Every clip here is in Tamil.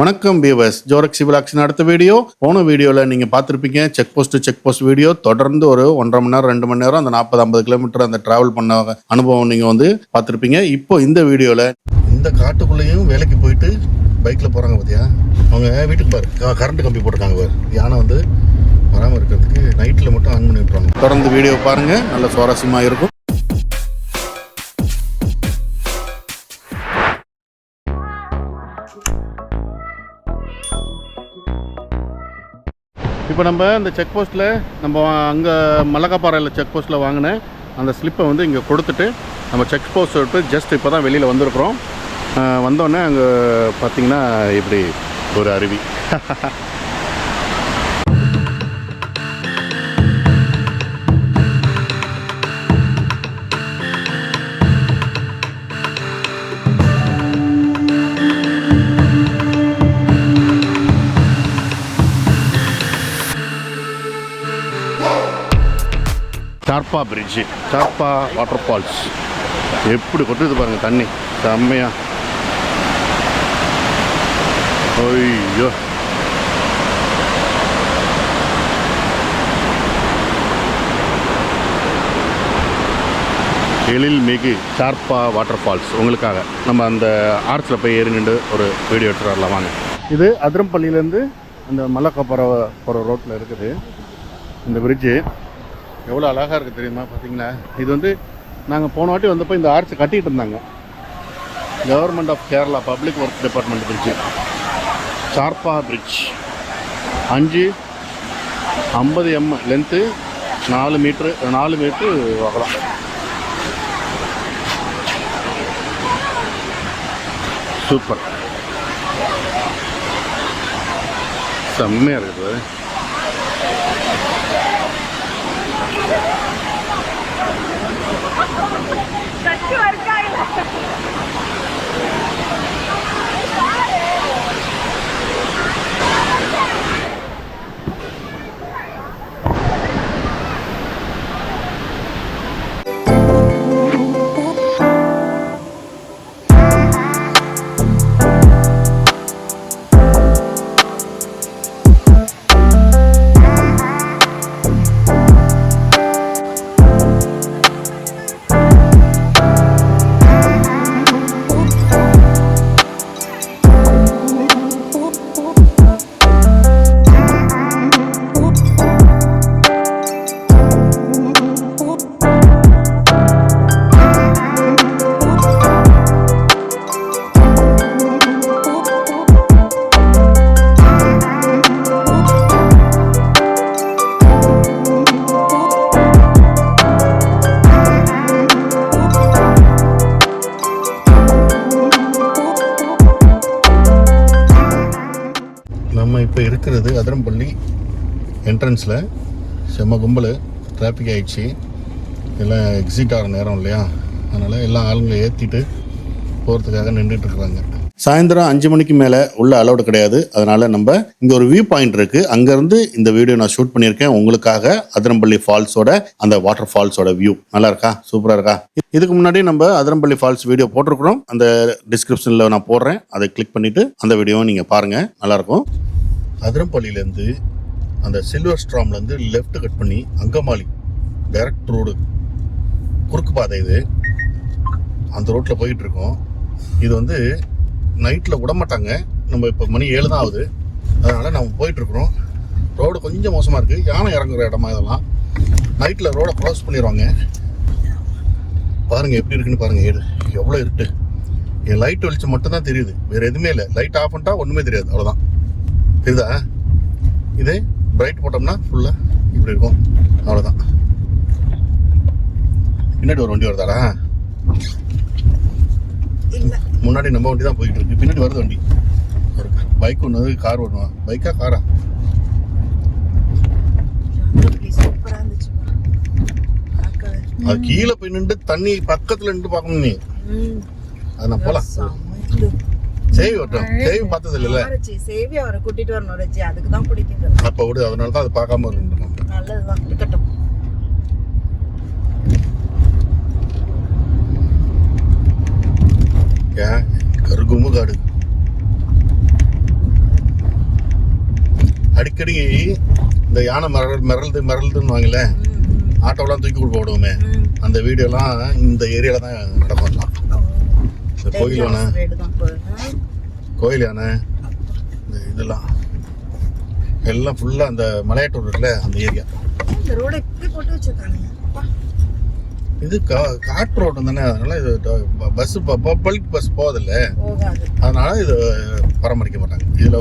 வணக்கம் பிஎஸ் ஜோரக் சிவிலாக்ஷன் அடுத்த வீடியோ. போன வீடியோவில் நீங்கள் பார்த்துருப்பீங்க check post check post video. தொடர்ந்து ஒரு ஒன்றரை மணி நேரம் ரெண்டு மணி நேரம் அந்த நாற்பது ஐம்பது கிலோமீட்டர் அந்த டிராவல் பண்ண அனுபவம் நீங்கள் வந்து பார்த்துருப்பீங்க. இப்போ இந்த வீடியோவில் இந்த காட்டுக்குள்ளேயும் வேலைக்கு போயிட்டு பைக்கில் போகிறாங்க பார்த்தியா அவங்க வீட்டுக்கு பாரு. கரண்ட் கம்பி போட்டிருக்காங்க பாரு. யானை வந்து வராமல் இருக்கிறதுக்கு நைட்டில் மட்டும் ஆன் பண்ணி விட்ருவாங்க தொடர்ந்து வீடியோ பாருங்கள் நல்ல சுவாரஸ்யமாக இருக்கும். இப்போ நம்ம இந்த செக் போஸ்ட்டில் நம்ம அங்கே மலக்காப்பாறையில் செக் போஸ்ட்டில் வாங்கின அந்த ஸ்லிப்பை வந்து இங்கே கொடுத்துட்டு நம்ம செக் போஸ்ட் விட்டு ஜஸ்ட் இப்போ தான் வெளியில் வந்திருக்கிறோம். வந்தோடனே அங்கே பார்த்தீங்கன்னா இப்படி ஒரு அருவி. சார்பா பிரிட்ஜு சார்பா வாட்டர் ஃபால்ஸ் எப்படி கொட்டுது பாருங்கள் தண்ணி. செம்மையா. ஐயோ. எழில் மிகு சார்பா வாட்டர் ஃபால்ஸ் உங்களுக்காக நம்ம அந்த ஆர்ச்சில் போய் ஏறி நின்று ஒரு வீடியோ எடுத்துகிட்டு வரலாம். வாங்க. இது அதிரம்பள்ளியிலேருந்து அந்த மலைக்கப்புற போகிற ரோட்டில் இருக்குது. இந்த பிரிட்ஜு எவ்வளோ அழகாக இருக்குது தெரியுமா? பார்த்தீங்களா இது வந்து நாங்கள் போன வாட்டி வந்தப்போ இந்த ஆர்ச் கட்டிகிட்டு இருந்தாங்க. Government of Kerala public work department bridge சார்பா பிரிட்ஜ் அஞ்சு ஐம்பது எம் லென்த்து நாலு மீட்ரு நாலு மீட்ரு அகலம். சூப்பர் செம்மையாக இருக்குது Yeah! நம்ம இப்போ இருக்கிறது அதிரம்பள்ளி என்ட்ரன்ஸில் செம்ம கும்பல். டிராஃபிக் ஆகிடுச்சு எல்லாம் எக்ஸிட் ஆகிற நேரம் இல்லையா? அதனால் எல்லா ஆளுங்களை ஏற்றிட்டு போகிறதுக்காக நின்றுட்டுருக்குறாங்க சாயந்தரம் அஞ்சு மணிக்கு மேலே உள்ள அலௌடு கிடையாது. அதனால் நம்ம இங்கே ஒரு வியூ பாயிண்ட் இருக்குது அங்கேருந்து இந்த வீடியோ நான் ஷூட் பண்ணியிருக்கேன். உங்களுக்காக அதிரம்பள்ளி ஃபால்ஸோட அந்த வாட்டர் ஃபால்ஸோட வியூ நல்லா இருக்கா? சூப்பராக இருக்கா? இதுக்கு முன்னாடி நம்ம அதிரம்பள்ளி ஃபால்ஸ் வீடியோ போட்டிருக்கிறோம். அந்த டிஸ்கிரிப்ஷனில் நான் போடுறேன். அதை கிளிக் பண்ணிவிட்டு அந்த வீடியோவை நீங்கள் பாருங்கள் நல்லாயிருக்கும் அதிரம்பள்ளியிலேருந்து அந்த சில்வர் ஸ்ட்ராம்லேருந்து லெஃப்ட் கட் பண்ணி அங்கமாலி டைரக்ட் ரோடு குறுக்கு பாதை இது. அந்த ரோட்டில் போயிட்டு இருக்கோம். இது வந்து நைட்டில் விட மாட்டாங்க. நம்ம இப்போ மணி ஏழு தான் ஆகுது. அதனால் நம்ம போயிட்டுருக்குறோம் ரோடு கொஞ்சம் மோசமாக இருக்குது யானை இறங்குற இடமா இதெல்லாம். நைட்டில் ரோடை க்ளோஸ் பண்ணிடுவாங்க பாருங்கள் எப்படி இருக்குன்னு பாருங்கள் ஏழு எவ்வளோ இருட்டு. என் லைட் வெளிச்சம் மட்டும்தான் தெரியுது. வேறு எதுவுமே இல்லை. லைட் ஆஃப் பண்ணிட்டா ஒன்றுமே தெரியாது. அவ்வளோதான் தெரியுதா? இதே பிரைட் போட்டோம்னா ஃபுல்லாக இப்படி இருக்கும். அவ்வளோதான் பின்னாடி ஒரு வண்டி வருதாடா? முன்னாடி நம்ம வண்டி தான் போயிட்டு இருக்கு. பின்னாடி வருது வண்டி. பைக் ஒன்று கார் ஒன்று பைக்கா காரா. அது கீழே போய் நின்று தண்ணி பக்கத்துல நின்று பார்க்கணும் நீ. அது நான் இது. சேவி வரட்டும் சேவி பார்த்தது இல்லைல்ல ஆரச்சி, சேவி அவரை கூட்டிட்டு வரணும் ரச்சி அதுக்கு தான் பிடிக்குது. அப்போ விடு அதனால தான் அது பார்க்காம நம்ம. நல்லதுதான் இருக்கட்டும். ஏன் கருகும்பு காடு. அடிக்கடி இந்த யானை மிரள் மிரளுது மிரளுதுன்னு வாங்கல ஆட்டோலாம் தூக்கி கொடுக்க விடுவோமே ம். அந்த வீடியோலாம் இந்த ஏரியாவில் தான் நடக்கலாம் ஓ. இந்த கோயில் யானை Dangerous ride தான் போல. ஆ? கோயில் யானை இந்த இதெல்லாம். எல்லாம் ஃபுல்லாக அந்த மலையாட்டூர் இருக்குல்ல அந்த ஏரியா. இது கா காட்டு ரோடு தானே அதனால இது பஸ் பப்ளிக் பஸ் போகுதில்ல போகாது. அதனால இது பராமரிக்க மாட்டாங்க. இதில்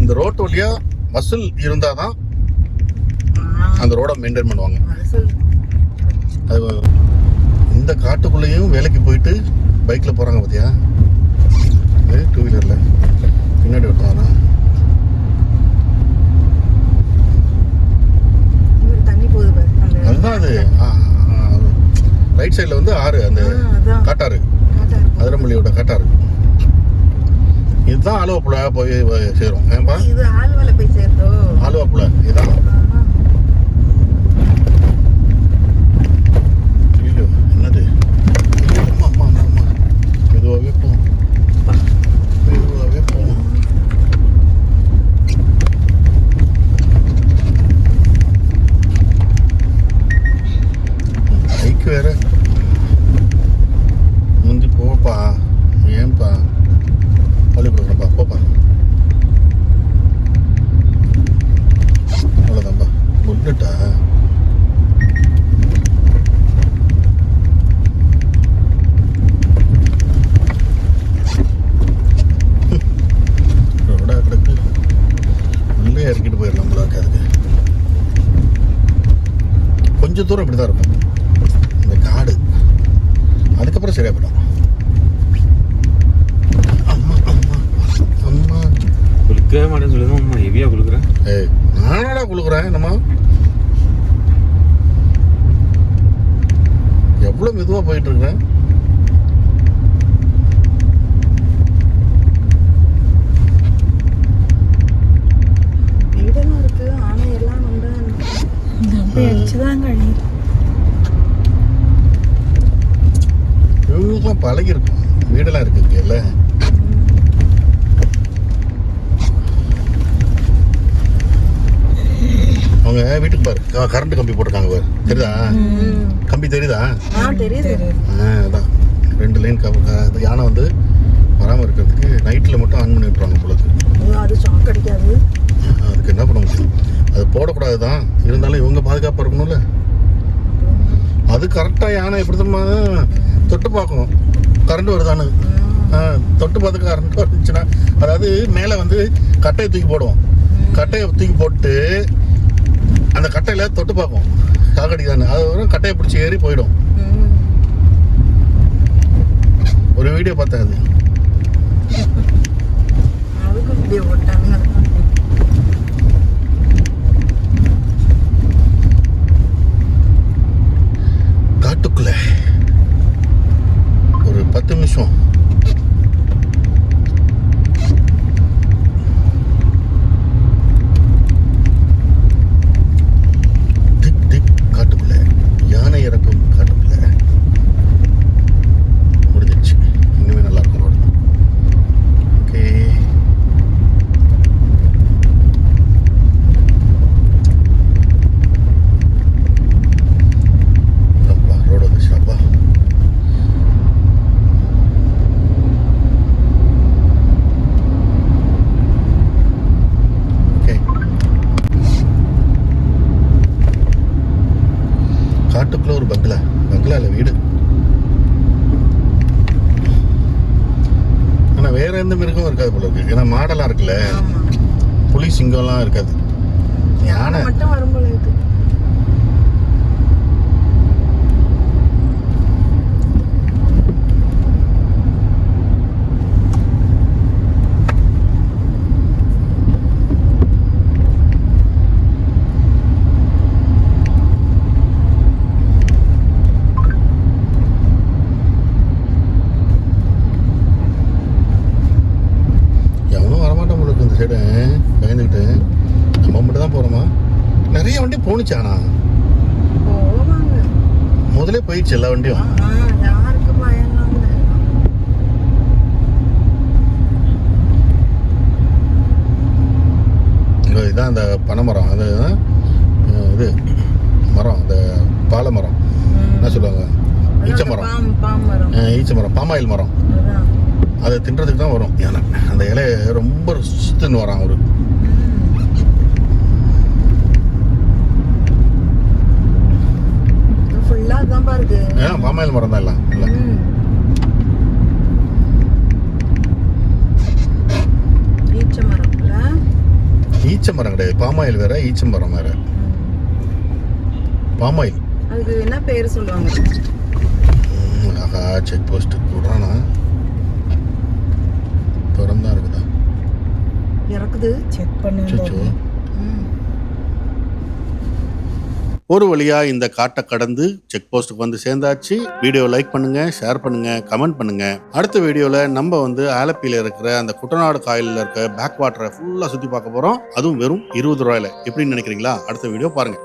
இந்த ரோட்டு வழியா வசூல் இருந்தால் தான் அந்த ரோடை மெயின்டைன் பண்ணுவாங்க. அது இந்த காட்டுக்குள்ளேயும் வேலைக்கு போயிட்டு பைக்கில் போகிறாங்க பார்த்தியா டூ வீலரில் பின்னாடி விட்டாரா அதுதான் அது. ரைட் சைடில் வந்து ஆறு அந்த காட்டாறு. அதிரம்பள்ளியோட காட்டாறு இதுதான் ஆலுவப்புழா போய் சேரும். ஏன்பா இது ஆழ்வால போய் சேர்த்தோ ஆலுவாப்புழா இதுதான் ஆஹா. ஐயோ என்னது ஐயோ, அம்மா அம்மா அம்மா அம்மா மெதுவாகவே போகும் மெதுவாகவே போகும் பைக் வேற முந்தி போப்பா ஏன்பா? வழி கொடுக்குறப்பா போப்பா. அவ்வளோதான்ப்பா புல்லட்டா ரோடா கிடக்கு. உள்ளே இறக்கிட்டு போயிடலாம் போலாக்கு அதுக்கு. கொஞ்சம் தூரம் இப்படி தான் இருக்கும். அதுக்கப்புறம் சரியா போயிடும் அம்மா அம்மா அம்மா குளிக்கவே மாட்டேன்னு சொல்லுங்க அம்மா ஹெவியாக குளிக்கிறேன் ஏய் நானடா நம்ம எவ்வளோ மெதுவாக போயிட்டு இருக்கிறேன் வீடெல்லாம் இருக்கு ஆனா எல்லாம் வந்து அப்படியே அடிச்சுதான் கழி இவங்களுக்குலாம் பழகிருக்கும் வீடெல்லாம் இருக்கு இங்கே இல்லை அவங்க வீட்டுக்கு பாரு. கரண்ட் கம்பி போட்டிருக்காங்க பாரு. தெரியுதா? கம்பி தெரியுதா? அதான். ரெண்டு லைன் க யானை வந்து வராமல் இருக்கிறதுக்கு நைட்டில் மட்டும் ஆன் பண்ணி பொழுது ஐயோ, அது ஷாக் அடிக்காது. அதுக்கு என்ன பண்ண முடியும்? அது போடக்கூடாது தான். இருந்தாலும் இவங்க பாதுகாப்பாக இருக்கணும்ல. அது கரெக்டாக யானை எப்படி தெரியுமா? தொட்டு பார்க்கும் கரண்ட் வருதான்னு ஆ, தொட்டு பார்த்து கரண்ட் வந்துச்சுன்னா அதாவது மேலே வந்து கட்டையை தூக்கி போடுவோம். கட்டையை தூக்கி போட்டு அந்த கட்டையில் தொட்டு பார்க்கும் தானே அது வரும் கட்டையை பிடிச்சி ஏறி போயிடும். ஒரு வீடியோ பார்த்தேன் அது. அதுக்கும் காட்டுக்குள்ள. பத்து நிமிஷம் வேற எந்த மிருகமும் இருக்காது போல இருக்கு. ஏன்னா மாடெல்லாம் இருக்குல்ல. புலி சிங்கம்லாம் இருக்காது. யானை யானை. மட்டும் வரும் போல இருக்கு எவனும் வரமாட்டான் போல இருக்கு இந்த சைடு பயந்துக்கிட்டு நம்ம மட்டும் தான் போகிறோமா நிறைய வண்டி போணுச்சானா போவாங்க போயிடுச்சு எல்லா வண்டியும் இதான் அந்த பனைமரம் அது இது மரம் அந்த பாலை மரம் என்ன சொல்லுவாங்க ஈச்ச மரம் ஈச்ச மரம் பாமாயில் மரம் அதை தின்றதுக்கு தான் வரும் யானை அந்த இலையை ரொம்ப சுத்துன்னு வரான் ஒரு தான் எல்லாம் இல்லை. ஈச்ச மரம் கிடையாது பாமாயில் வேற ஈச்ச மரம் வேற பாமாயில் அதுக்கு என்ன பேர் சொல்லுவாங்க ஆஹா செக் போஸ்ட் விடுறானா திறந்தா இருக்குதா இறக்குது செக். பண்ணு. ஒரு வழியாக இந்த காட்டை கடந்து செக் போஸ்ட்டுக்கு வந்து சேர்ந்தாச்சு. வீடியோ லைக் பண்ணுங்க ஷேர் பண்ணுங்க கமெண்ட் பண்ணுங்க. அடுத்த வீடியோவில் நம்ம வந்து ஆலப்பியில் இருக்கிற அந்த குட்டநாடு காயிலில் இருக்க பேக் வாட்டரை ஃபுல்லாக சுற்றி பார்க்க போகிறோம் அதுவும் வெறும் இருபது ரூபாயில. எப்படின்னு நினைக்கிறீங்களா? அடுத்த வீடியோ பாருங்க.